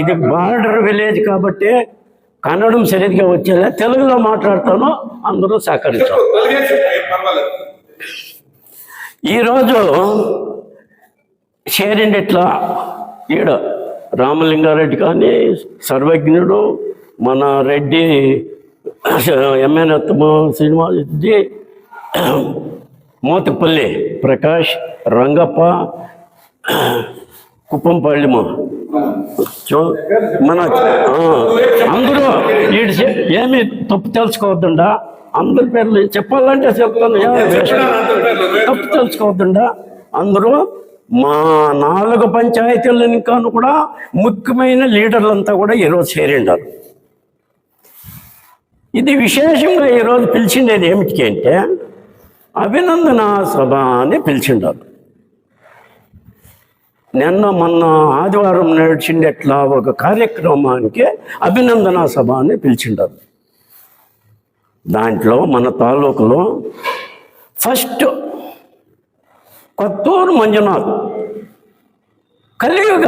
ఇది border village కాబట్టి కన్నడం సరిగ్గా వచ్చేలా తెలుగులో మాట్లాడతాను అందరూ సహకరించాం తొలగించు పర్వాలేదు. ఈరోజు చేరిండి ఇట్లా ఈడ రామలింగారెడ్డి కానీ సర్వజ్ఞుడు మన రెడ్డి ఎమ్మెనత్తము శ్రీనివాసరెడ్డి మోతిపల్లి ప్రకాష్ రంగప్ప కుప్పంపల్లిమ. చూ- మన అందరూ చె- ఏమి తప్పు తెలుసుకోవద్దండా? అందరి పేర్లు చెప్పాలంటే చెప్తాను. తప్పు తెలుసుకోవద్దండా? అందరూ మా నాలుగు పంచాయతీల ఇంకాను కూడా ముఖ్యమైన లీడర్లంతా కూడా ఈరోజు చేరిండారు. ఇది విశేషంగా ఈరోజు పిలిచిండేది ఏమిటి అంటే అభినందన సభ అని పిలిచిండారు. నిన్న మొన్న ఆదివారం నడిచిండేట్లా ఒక కార్యక్రమానికి అభినందన సభ అని పిలిచిండారు. దాంట్లో మన తాలూకులో ఫస్ట్ కొత్తూరు మంజునాథ్ కలియుగ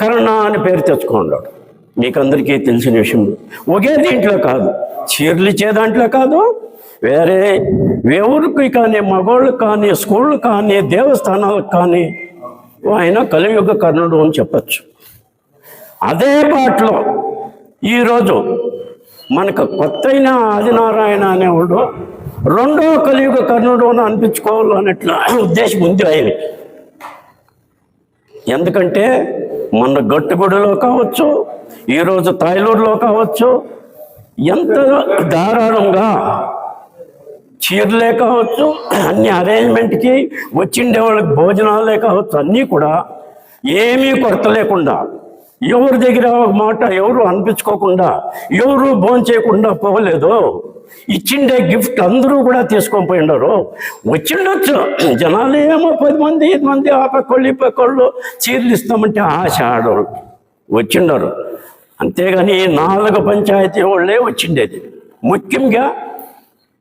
కరుణ అని పేరు తెచ్చుకున్నాడు. మీకు అందరికీ తెలిసిన విషయం ఒకే దీంట్లో కాదు చీరలు ఇచ్చే దాంట్లో కాదు వేరే ఎవరికి కానీ మగోళ్ళకి కానీ స్కూళ్ళు కానీ దేవస్థానాలకు కానీ ఆయన కలియుగ కర్ణుడు అని చెప్పచ్చు. అదే బాటలో ఈరోజు మనకు కొత్తైన ఆదినారాయణ అనేవాడు రెండో కలియుగ కర్ణుడు అని అనిపించుకోవాలన్నట్ల ఉద్దేశం ఉంది ఆయన ఎందుకంటే మన గట్టుగుడిలో కావచ్చు ఈరోజు తాయిలూరులో కావచ్చు ఎంత ధారాళంగా చీరలే కావచ్చు అన్ని అరేంజ్మెంట్కి వచ్చిండే వాళ్ళకి భోజనాలే కావచ్చు అన్నీ కూడా ఏమీ కొరత లేకుండా ఎవరి దగ్గర ఒక మాట ఎవరు అనిపించుకోకుండా ఎవరు భోంచేయకుండా పోలేదు ఇచ్చిండే గిఫ్ట్ అందరూ కూడా తీసుకొని పోయిండారు వచ్చిండొచ్చు. జనాలు ఏమో పది మంది ఐదు మంది ఆ పక్కళ్ళు ఈ పక్కళ్ళు చీరలు ఇస్తామంటే ఆశ ఆడరు వచ్చిండారు. అంతేగాని నాలుగు పంచాయతీ వాళ్ళే వచ్చిండేది. ముఖ్యంగా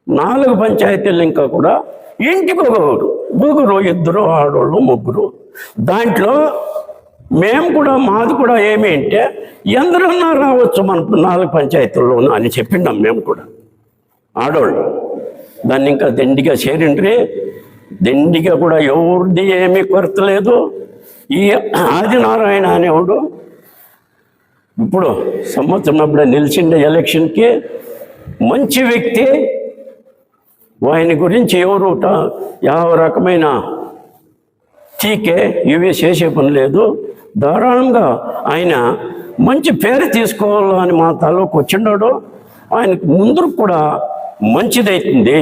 నాలుగు పంచాయతీలు ఇంకా కూడా ఇంటికి ఒకరు ముగ్గురు ఇద్దరు ఆడోళ్ళు ముగ్గురు. దాంట్లో మేము కూడా మాది కూడా ఏమి అంటే ఎందరన్నా రావచ్చు మన నాలుగు పంచాయతీల్లో అని చెప్పిండాం మేము కూడా. ఆడోళ్ళు. దాన్ని ఇంకా దండిగా చేరిండ్రి. దండిగా కూడా ఎవరిది ఏమీ కొరత లేదు ఈ ఆదినారాయణ అనేవాడు ఇప్పుడు సంవత్సరం అప్పుడే నిలిచిండే ఎలక్షన్కి మంచి వ్యక్తి ఆయన గురించి ఎవరు యావ రకమైన టీకే ఇవి చేసే పని లేదు. ధారాళంగా ఆయన మంచి పేరు తీసుకోవాలని మా తాలూకు వచ్చిండడు ఆయనకు ముందు కూడా మంచిదైతుంది.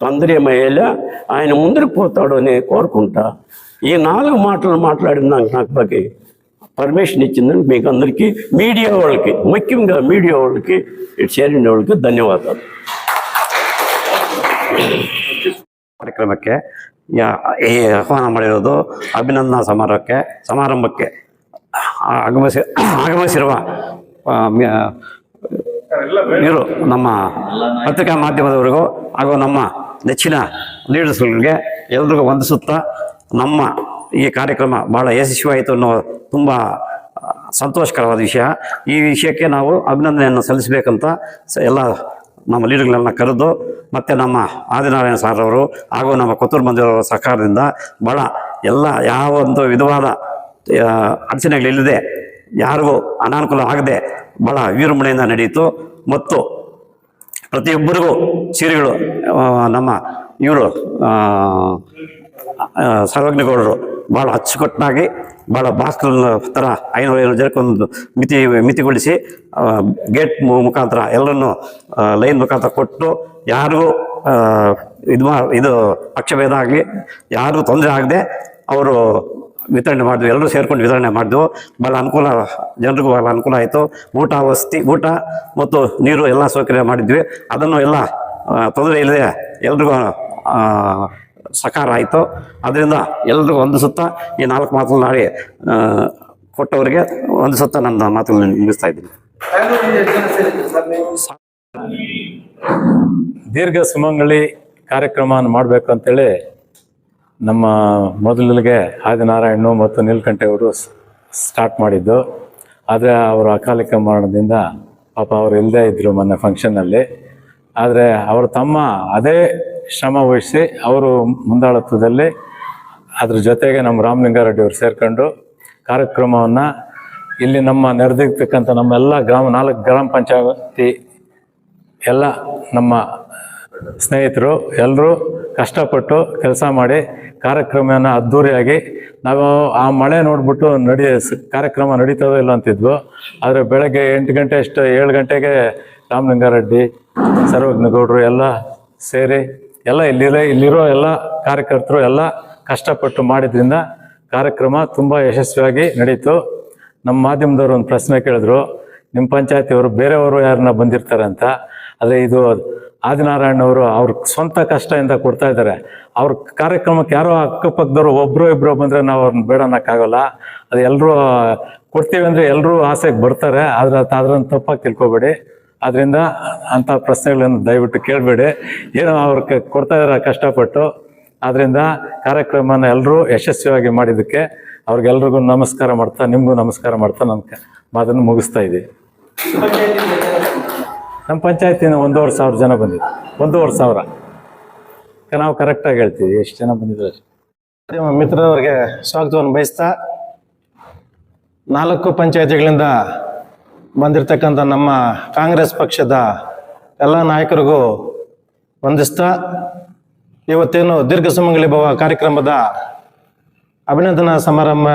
తొందరమయ్యేలా ఆయన ముందుకు పోతాడు అని కోరుకుంటా. ఈ నాలుగు మాటలు మాట్లాడిన నాకు నాకు బాగా పర్మిషన్ ఇచ్చిందని మీకు అందరికీ మీడియా వాళ్ళకి ముఖ్యంగా మీడియా వాళ్ళకి ఇటు చేరిన వాళ్ళకి ధన్యవాదాలు. ಕಾರ್ಯಕ್ರಮಕ್ಕೆ ಆಹ್ವಾನ ಮಾಡಿರೋದು ಅಭಿನಂದನಾ ಸಮಾರೋಹಕ್ಕೆ ಸಮಾರಂಭಕ್ಕೆ ಆಗಮಿಸಿ, ಆಗಮಿಸಿರುವ ಇವರು ನಮ್ಮ ಪತ್ರಿಕಾ ಮಾಧ್ಯಮದವರಿಗೂ ಹಾಗೂ ನಮ್ಮ ನೆಚ್ಚಿನ ಲೀಡರ್ಸ್ಗಳಿಗೆ ಎಲ್ರಿಗೂ ವಂದಿಸುತ್ತಾ ನಮ್ಮ ಈ ಕಾರ್ಯಕ್ರಮ ಬಹಳ ಯಶಸ್ವಿಯಾಯಿತು ಅನ್ನೋ ತುಂಬ ಸಂತೋಷಕರವಾದ ವಿಷಯ. ಈ ವಿಷಯಕ್ಕೆ ನಾವು ಅಭಿನಂದನೆಯನ್ನು ಸಲ್ಲಿಸಬೇಕಂತ ಎಲ್ಲ ನಮ್ಮ ಲೀಡರ್ಗಳನ್ನ ಕರೆದು ಮತ್ತು ನಮ್ಮ ಆದಿನಾರಾಯಣ ಸಾರ್ ಅವರು ಹಾಗೂ ನಮ್ಮ ಕೊತ್ತೂರು ಮಂದಿರವರ ಸಹಕಾರದಿಂದ ಭಾಳ ಎಲ್ಲ ಯಾವ ಒಂದು ವಿಧವಾದ ಅಡಚಣೆಗಳಿಲ್ಲದೆ ಯಾರಿಗೂ ಅನಾನುಕೂಲ ಆಗದೆ ಭಾಳ ವಿಜೃಂಭಣೆಯಿಂದ ನಡೆಯಿತು. ಮತ್ತು ಪ್ರತಿಯೊಬ್ಬರಿಗೂ ಸೀರೆಗಳು ನಮ್ಮ ಇವರು ಸರ್ವಜ್ಞಗೌಡರು ಭಾಳ ಅಚ್ಚುಕಟ್ಟಾಗಿ ಭಾಳ ಬಾಸ್ಕಲ್ ಥರ ಐನೂರು ಐನೂರು ಜನಕ್ಕೊಂದು ಮಿತಿ, ಮಿತಿಗೊಳಿಸಿ ಗೇಟ್ ಮುಖಾಂತರ ಎಲ್ಲರನ್ನು ಲೈನ್ ಮುಖಾಂತರ ಕೊಟ್ಟು ಯಾರಿಗೂ ಇದು ಮಾ, ಇದು ಪಕ್ಷಭೇದ ಆಗಲಿ, ಯಾರಿಗೂ ತೊಂದರೆ ಆಗದೆ ಅವರು ವಿತರಣೆ ಮಾಡಿದ್ವಿ. ಎಲ್ಲರೂ ಸೇರ್ಕೊಂಡು ವಿತರಣೆ ಮಾಡಿದ್ವು. ಭಾಳ ಅನುಕೂಲ, ಜನರಿಗೂ ಭಾಳ ಅನುಕೂಲ ಆಯಿತು. ಊಟ, ವಸತಿ, ಊಟ ಮತ್ತು ನೀರು ಎಲ್ಲ ಸೌಕರ್ಯ ಮಾಡಿದ್ವಿ. ಅದನ್ನು ಎಲ್ಲ ತೊಂದರೆ ಇಲ್ಲದೆ ಎಲ್ರಿಗೂ ಸಕಾರ ಆಯಿತು. ಅದರಿಂದ ಎಲ್ಲರಿಗೂ ಒಂದು ಸುತ್ತ ಈ ನಾಲ್ಕು ಮಾತುಗಳು ನಾಳೆ ಕೊಟ್ಟವರಿಗೆ ಒಂದು ಸುತ್ತ ನನ್ನ ಮಾತುಗಳನ್ನು ಮುಗಿಸ್ತಾ ಇದ್ದೀನಿ. ದೀರ್ಘ ಸುಮಂಗಳಿ ಕಾರ್ಯಕ್ರಮವನ್ನು ಮಾಡಬೇಕು ಅಂತೇಳಿ ನಮ್ಮ ಮೊದಲಿಗೆ ಆದಿನಾರಾಯಣ ಮತ್ತು ನೀಲ್ಕಂಠೆ ಅವರು ಸ್ಟಾರ್ಟ್ ಮಾಡಿದ್ದು. ಆದರೆ ಅವರು ಅಕಾಲಿಕ ಮರಣದಿಂದ ಪಾಪ ಅವರು ಇಲ್ಲದೇ ಇದ್ದರು ಮೊನ್ನೆ ಫಂಕ್ಷನ್ನಲ್ಲಿ ಆದರೆ ಅವರು ತಮ್ಮ ಅದೇ ಶ್ರಮ ವಹಿಸಿ ಅವರು ಮುಂದಾಳತ್ವದಲ್ಲಿ ಅದ್ರ ಜೊತೆಗೆ ನಮ್ಮ ರಾಮಲಿಂಗಾರೆಡ್ಡಿ ಅವರು ಸೇರ್ಕೊಂಡು ಕಾರ್ಯಕ್ರಮವನ್ನು ಇಲ್ಲಿ ನಮ್ಮ ನೆರೆದಿರ್ತಕ್ಕಂಥ ನಮ್ಮೆಲ್ಲ ಗ್ರಾಮ, ನಾಲ್ಕು ಗ್ರಾಮ ಪಂಚಾಯತಿ ಎಲ್ಲ ನಮ್ಮ ಸ್ನೇಹಿತರು ಎಲ್ಲರೂ ಕಷ್ಟಪಟ್ಟು ಕೆಲಸ ಮಾಡಿ ಕಾರ್ಯಕ್ರಮನ ಅದ್ಧೂರಿಯಾಗಿ ನಾವು ಆ ಮಳೆ ನೋಡ್ಬಿಟ್ಟು ನಡಿ, ಕಾರ್ಯಕ್ರಮ ನಡೀತದೋ ಇಲ್ಲ ಅಂತಿದ್ವು. ಆದರೆ ಬೆಳಗ್ಗೆ ಎಂಟು ಗಂಟೆ ಅಷ್ಟು ಏಳು ಗಂಟೆಗೆ ರಾಮಲಿಂಗಾರೆಡ್ಡಿ, ಸರ್ವಜ್ಞಗೌಡರು ಎಲ್ಲ ಸೇರಿ ಎಲ್ಲ ಇಲ್ಲಿರೋ ಇಲ್ಲಿರೋ ಎಲ್ಲ ಕಾರ್ಯಕರ್ತರು ಎಲ್ಲ ಕಷ್ಟಪಟ್ಟು ಮಾಡಿದ್ರಿಂದ ಕಾರ್ಯಕ್ರಮ ತುಂಬ ಯಶಸ್ವಿಯಾಗಿ ನಡೀತು. ನಮ್ಮ ಮಾಧ್ಯಮದವರು ಒಂದು ಪ್ರಶ್ನೆ ಕೇಳಿದ್ರು ನಿಮ್ಮ ಪಂಚಾಯತಿಯವರು ಬೇರೆಯವರು ಯಾರನ್ನ ಬಂದಿರ್ತಾರೆ ಅಂತ? ಆದರೆ ಇದು ಆದಿನಾರಾಯಣವರು ಅವ್ರ ಸ್ವಂತ ಕಷ್ಟದಿಂದ ಕೊಡ್ತಾ ಇದ್ದಾರೆ. ಅವ್ರ ಕಾರ್ಯಕ್ರಮಕ್ಕೆ ಯಾರೋ ಅಕ್ಕಪಕ್ಕದವರು ಒಬ್ಬರು ಇಬ್ಬರು ಬಂದರೆ ನಾವು ಅವ್ರನ್ನ ಬೇಡ ಅನ್ನೋಕ್ಕಾಗಲ್ಲ. ಅದು ಎಲ್ಲರೂ ಕೊಡ್ತೀವಿ ಅಂದರೆ ಎಲ್ಲರೂ ಆಸೆಗೆ ಬರ್ತಾರೆ, ಆದರೆ ಅದ್ರನ್ನ ತಪ್ಪಾಗಿ ತಿಳ್ಕೊಬೇಡಿ. ಅದರಿಂದ ಅಂಥ ಪ್ರಶ್ನೆಗಳನ್ನು ದಯವಿಟ್ಟು ಕೇಳಬೇಡಿ. ಏನೋ ಅವ್ರು ಕೊಡ್ತಾ ಇದ್ದಾರೆ ಕಷ್ಟಪಟ್ಟು. ಆದ್ದರಿಂದ ಕಾರ್ಯಕ್ರಮನ ಎಲ್ಲರೂ ಯಶಸ್ವಿಯಾಗಿ ಮಾಡಿದ್ದಕ್ಕೆ ಅವ್ರಿಗೆಲ್ರಿಗೂ ನಮಸ್ಕಾರ ಮಾಡ್ತಾ, ನಿಮಗೂ ನಮಸ್ಕಾರ ಮಾಡ್ತಾ ನನ್ನ ಮಾತನ್ನು ಮುಗಿಸ್ತಾ ಇದ್ದೀವಿ ನಮ್ಮ ಪಂಚಾಯತಿನ ಒಂದೂವರೆ ಸಾವಿರ ಜನ ಬಂದಿದ್ರು ಒಂದೂವರೆ ಸಾವಿರ. ನಾವು ಕರೆಕ್ಟಾಗಿ ಹೇಳ್ತೀವಿ ಎಷ್ಟು ಜನ ಬಂದಿದ್ರು ಅಷ್ಟೇ. ಮಿತ್ರರವರಿಗೆ ಸ್ವಾಗತವನ್ನು ಬಯಸ್ತಾ ನಾಲ್ಕು ಪಂಚಾಯತಿಗಳಿಂದ ಬಂದಿರತಕ್ಕಂಥ ನಮ್ಮ ಕಾಂಗ್ರೆಸ್ ಪಕ್ಷದ ಎಲ್ಲ ನಾಯಕರಿಗೂ ವಂದಿಸ್ತಾ ಇವತ್ತೇನು ದೀರ್ಘ ಸುಮಂಗಲಿ ಭವ ಕಾರ್ಯಕ್ರಮದ ಅಭಿನಂದನಾ ಸಮಾರಂಭ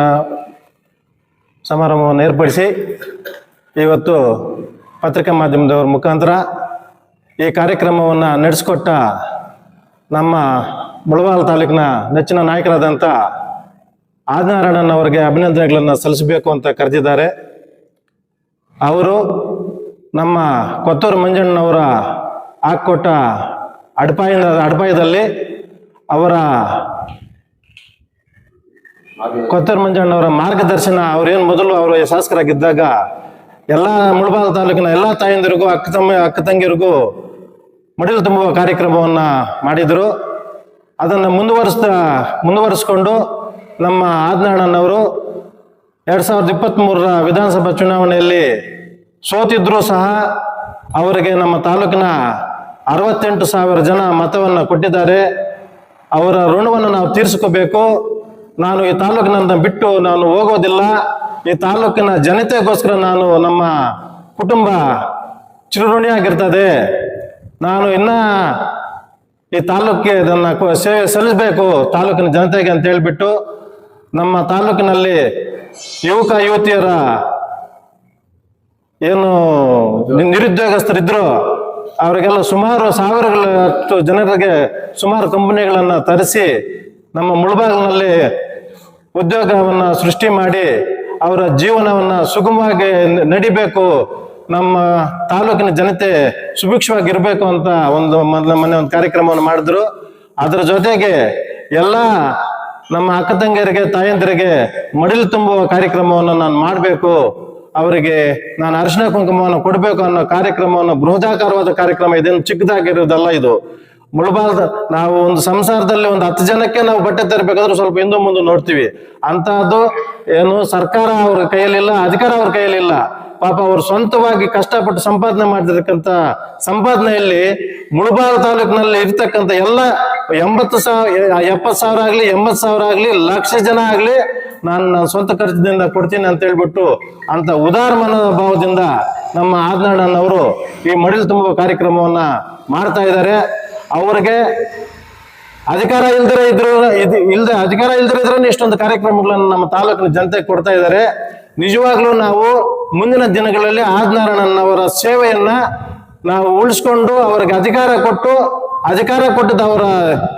ಸಮಾರಂಭವನ್ನು ಏರ್ಪಡಿಸಿ ಇವತ್ತು ಪತ್ರಿಕಾ ಮಾಧ್ಯಮದವರ ಮುಖಾಂತರ ಈ ಕಾರ್ಯಕ್ರಮವನ್ನು ನಡೆಸಿಕೊಟ್ಟ ನಮ್ಮ ಮುಳವಾಲ್ ತಾಲೂಕಿನ ನೆಚ್ಚಿನ ನಾಯಕರಾದಂಥ ಆದಿನಾರಾಯಣನ್ ಅವರಿಗೆ ಅಭಿನಂದನೆಗಳನ್ನು ಸಲ್ಲಿಸಬೇಕು ಅಂತ ಕರೆದಿದ್ದಾರೆ. ಅವರು ನಮ್ಮ ಕೊತ್ತೂರು ಮಂಜಣ್ಣವರ ಹಾಕ್ಕೊಟ್ಟ ಅಡ್ಪಾಯಿಂದ ಅಡ್ಪಾಯದಲ್ಲಿ ಅವರ ಕೊತ್ತೂರು ಮಂಜಣ್ಣವರ ಮಾರ್ಗದರ್ಶನ ಅವ್ರೇನು ಮೊದಲು ಅವರು ಶಾಸಕರಾಗಿದ್ದಾಗ ಎಲ್ಲ ಮುಳಬಾಗ ತಾಲೂಕಿನ ಎಲ್ಲ ತಾಯಂದಿರಿಗೂ, ಅಕ್ಕ ತಮ್ಮ, ಅಕ್ಕ ತಂಗಿರಿಗೂ ಮಡಿಲು ತುಂಬುವ ಕಾರ್ಯಕ್ರಮವನ್ನು ಮಾಡಿದರು. ಅದನ್ನು ಮುಂದುವರಿಸ್ತಾ, ಮುಂದುವರಿಸ್ಕೊಂಡು ನಮ್ಮ ಆದಿನಾಳಣ್ಣವರು ಎರಡು ಸಾವಿರದ ಇಪ್ಪತ್ತ್ಮೂರರ ವಿಧಾನಸಭಾ ಚುನಾವಣೆಯಲ್ಲಿ ಸೋತಿದ್ರೂ ಸಹ ಅವರಿಗೆ ನಮ್ಮ ತಾಲೂಕಿನ ಅರವತ್ತೆಂಟು ಸಾವಿರ ಜನ ಮತವನ್ನು ಕೊಟ್ಟಿದ್ದಾರೆ. ಅವರ ಋಣವನ್ನು ನಾವು ತೀರಿಸ್ಕೋಬೇಕು. ನಾನು ಈ ತಾಲೂಕಿನನ್ನ ಬಿಟ್ಟು ನಾನು ಹೋಗೋದಿಲ್ಲ. ಈ ತಾಲೂಕಿನ ಜನತೆಗೋಸ್ಕರ ನಾನು ನಮ್ಮ ಕುಟುಂಬ ಚಿರಋಣಿಯಾಗಿರ್ತದೆ. ನಾನು ಇನ್ನ ಈ ತಾಲೂಕಿಗೆ ಇದನ್ನು ಸೇವೆ ಸಲ್ಲಿಸಬೇಕು ತಾಲೂಕಿನ ಜನತೆಗೆ ಅಂತ ಹೇಳಿಬಿಟ್ಟು ನಮ್ಮ ತಾಲೂಕಿನಲ್ಲಿ ಯುವಕ, ಯುವತಿಯರ ಏನು ನಿರುದ್ಯೋಗಸ್ಥರಿದ್ರು, ಅವರಿಗೆಲ್ಲ ಸುಮಾರು ಸಾವಿರಗಳಷ್ಟು ಜನರಿಗೆ ಸುಮಾರು ಕಂಪನಿಗಳನ್ನು ತರಿಸಿ ನಮ್ಮ ಮುಳಬಾಗಿಲಿನಲ್ಲಿ ಉದ್ಯೋಗವನ್ನು ಸೃಷ್ಟಿ ಮಾಡಿ ಅವರ ಜೀವನವನ್ನು ಸುಗಮವಾಗಿ ನಡಿಬೇಕು, ನಮ್ಮ ತಾಲೂಕಿನ ಜನತೆ ಸುಭಿಕ್ಷವಾಗಿರ್ಬೇಕು ಅಂತ ಒಂದು ಮೊದಲ ಮೊನ್ನೆ ಒಂದು ಕಾರ್ಯಕ್ರಮವನ್ನು ಮಾಡಿದ್ರು. ಅದರ ಜೊತೆಗೆ ಎಲ್ಲ ನಮ್ಮ ಅಕ್ಕ ತಂಗಿಯರಿಗೆ, ತಾಯಂದಿರಿಗೆ ಮಡಿಲು ತುಂಬುವ ಕಾರ್ಯಕ್ರಮವನ್ನು ನಾನು ಮಾಡಬೇಕು. ಅವರಿಗೆ ನಾನು ಅರಿಶಿನ ಕುಂಕುಮವನ್ನು ಕೊಡಬೇಕು ಅನ್ನೋ ಕಾರ್ಯಕ್ರಮವನ್ನು ಬೃಹದಾಕಾರವಾದ ಕಾರ್ಯಕ್ರಮ ಇದೇನು ಚಿಕ್ಕದಾಗಿರೋದಲ್ಲ ಇದು. ಮುಳಬಾರ್ದ, ನಾವು ಒಂದು ಸಂಸಾರದಲ್ಲಿ ಒಂದು ಹತ್ತು ಜನಕ್ಕೆ ನಾವು ಬಟ್ಟೆ ತರಬೇಕಾದ್ರೆ ಸ್ವಲ್ಪ ಹಿಂದೆ ಮುಂದೆ ನೋಡ್ತೀವಿ. ಅಂತಹದ್ದು ಏನು ಸರ್ಕಾರ ಅವ್ರ ಕೈಯಲ್ಲಿಲ್ಲ, ಅಧಿಕಾರ ಅವ್ರ ಕೈಯಲ್ಲಿಲ್ಲ. ಪಾಪ ಅವರು ಸ್ವಂತವಾಗಿ ಕಷ್ಟಪಟ್ಟು ಸಂಪಾದನೆ ಮಾಡಿರ್ತಕ್ಕಂಥ ಸಂಪಾದನೆಯಲ್ಲಿ ಮುಳಬಾರ ತಾಲೂಕಿನಲ್ಲಿ ಇರ್ತಕ್ಕಂಥ ಎಲ್ಲ ಎಂಬತ್ತು ಸಾವಿರ ಎಪ್ಪತ್ತು ಸಾವಿರ ಆಗಲಿ, ಎಂಬತ್ತು ಸಾವಿರ ಆಗಲಿ, ಲಕ್ಷ ಜನ ಆಗಲಿ ನಾನು ನನ್ನ ಸ್ವಂತ ಖರ್ಚಿನಿಂದ ಕೊಡ್ತೀನಿ ಅಂತ ಹೇಳ್ಬಿಟ್ಟು ಅಂತ ಉದಾರ ಮನೋಭಾವದಿಂದ ನಮ್ಮ ಆದ್ನಾಡಣ್ಣವರು ಈ ಮಡಿಲು ತುಂಬುವ ಕಾರ್ಯಕ್ರಮವನ್ನ ಮಾಡ್ತಾ ಇದ್ದಾರೆ. ಅವರಿಗೆ ಅಧಿಕಾರ ಇಲ್ದಿರ ಇದ್ರು, ಇದು ಇಲ್ದೆ ಅಧಿಕಾರ ಇಲ್ದಿರ ಇದ್ರೆ ಇಷ್ಟೊಂದು ಕಾರ್ಯಕ್ರಮಗಳನ್ನು ನಮ್ಮ ತಾಲೂಕಿನ ಜನತೆಗೆ ಕೊಡ್ತಾ ಇದ್ದಾರೆ. ನಿಜವಾಗ್ಲೂ ನಾವು ಮುಂದಿನ ದಿನಗಳಲ್ಲಿ ಆದಿನಾರಾಯಣನವರ ಸೇವೆಯನ್ನ ನಾವು ಉಳಿಸ್ಕೊಂಡು ಅವರಿಗೆ ಅಧಿಕಾರ ಕೊಟ್ಟು ಅಧಿಕಾರ ಕೊಟ್ಟಿದ್ದ ಅವರ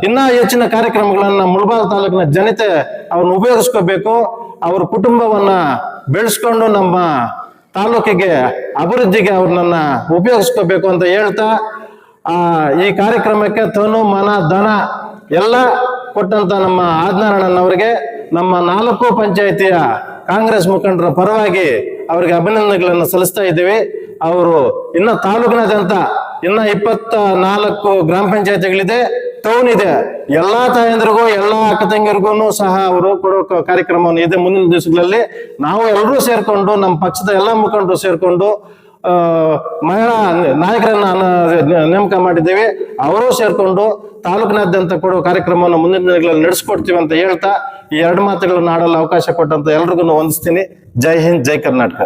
ಇನ್ನೂ ಹೆಚ್ಚಿನ ಕಾರ್ಯಕ್ರಮಗಳನ್ನ ಮುಳಬಾಗ ತಾಲೂಕಿನ ಜನತೆ ಅವ್ರನ್ನ ಉಪಯೋಗಿಸ್ಕೋಬೇಕು. ಅವ್ರ ಕುಟುಂಬವನ್ನ ಬೆಳೆಸ್ಕೊಂಡು ನಮ್ಮ ತಾಲೂಕಿಗೆ ಅಭಿವೃದ್ಧಿಗೆ ಅವ್ರನ್ನ ಉಪಯೋಗಿಸ್ಕೋಬೇಕು ಅಂತ ಹೇಳ್ತಾ, ಆ, ಈ ಕಾರ್ಯಕ್ರಮಕ್ಕೆ ತನು, ಮನ, ಧನ ಎಲ್ಲ ಕೊಟ್ಟಂತ ನಮ್ಮ ಆದಿನಾರಾಯಣನವರಿಗೆ ನಮ್ಮ ನಾಲ್ಕು ಪಂಚಾಯಿತಿಯ ಕಾಂಗ್ರೆಸ್ ಮುಖಂಡರ ಪರವಾಗಿ ಅವರಿಗೆ ಅಭಿನಂದನೆಗಳನ್ನು ಸಲ್ಲಿಸ್ತಾ ಇದ್ದೀವಿ. ಅವರು ಇನ್ನ ತಾಲೂಕಿನಾದ್ಯಂತ ಇನ್ನ ಇಪ್ಪತ್ತ ನಾಲ್ಕು ಗ್ರಾಮ ಪಂಚಾಯತಿಗಳಿದೆ ಟೌನ್ ಇದೆ. ಎಲ್ಲಾ ತಾಯಂದ್ರಿಗೂ, ಎಲ್ಲಾ ಅಕ್ಕ ತಂಗಿಯರಿಗೂ ಸಹ ಅವರು ಕೊಡೋ ಕಾರ್ಯಕ್ರಮವನ್ನು ಇದೆ ಮುಂದಿನ ದಿವಸಗಳಲ್ಲಿ. ನಾವು ಎಲ್ಲರೂ ಸೇರ್ಕೊಂಡು, ನಮ್ಮ ಪಕ್ಷದ ಎಲ್ಲಾ ಮುಖಂಡರು ಸೇರ್ಕೊಂಡು ಮಹಿಳಾ ನಾಯಕರನ್ನ ನೇಮಕ ಮಾಡಿದ್ದೇವೆ. ಅವರು ಸೇರ್ಕೊಂಡು ತಾಲೂಕಿನಾದ್ಯಂತ ಕೊಡುವ ಕಾರ್ಯಕ್ರಮವನ್ನು ಮುಂದಿನ ದಿನಗಳಲ್ಲಿ ನಡೆಸ್ಕೊಡ್ತೀವಿ ಅಂತ ಹೇಳ್ತಾ, ಈ ಎರಡು ಮಾತುಗಳನ್ನು ಆಡಲು ಅವಕಾಶ ಕೊಟ್ಟಂತ ಎಲ್ರಿಗೂ ವಂದಿಸ್ತೀನಿ ಜೈ ಹಿಂದ್, ಜೈ ಕರ್ನಾಟಕ.